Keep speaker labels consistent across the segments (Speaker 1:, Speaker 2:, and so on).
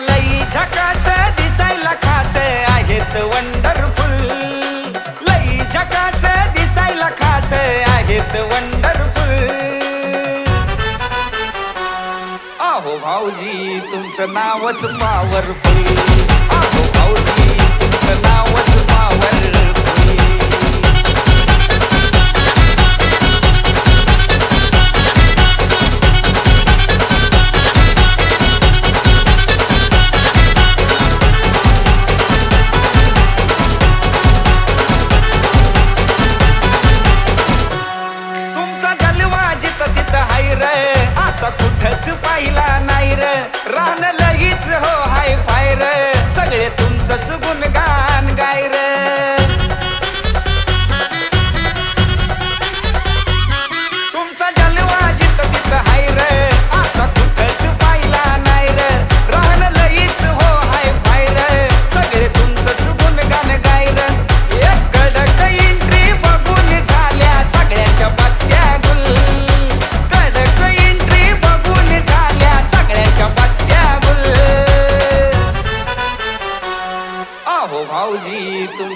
Speaker 1: लई झकास दिसायला खास आहेत वंडरफुल लई झकास दिसायला खास आहेत वंडरफुल आहो भाऊजी तुमचं नावच पॉवरफुल आहो भाऊजी तुमचं नाव खच पाहिला नाही रान लगीच हो हाय फायर सगळे तुमचंच गुणगान गायर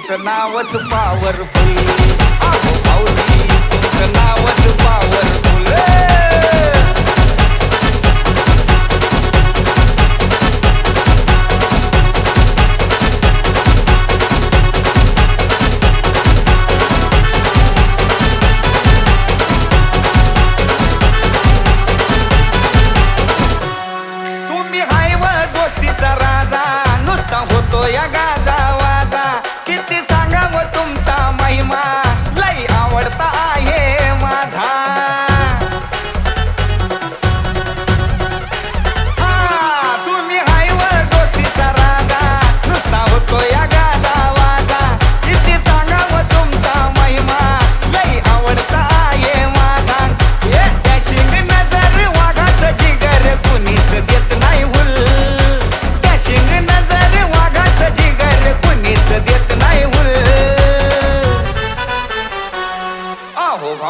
Speaker 1: तुमचं नावच पावरफुल अहो भाऊजी तुमचं नावच पावरफुल तुम्ही हायवर दोस्तीचा राजा नुसता होतो या गाजा.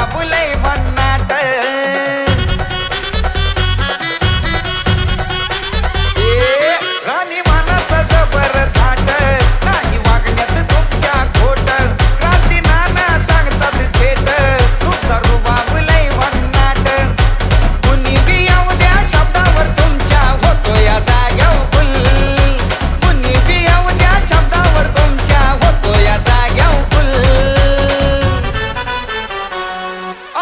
Speaker 1: बाबुलै बन्नाट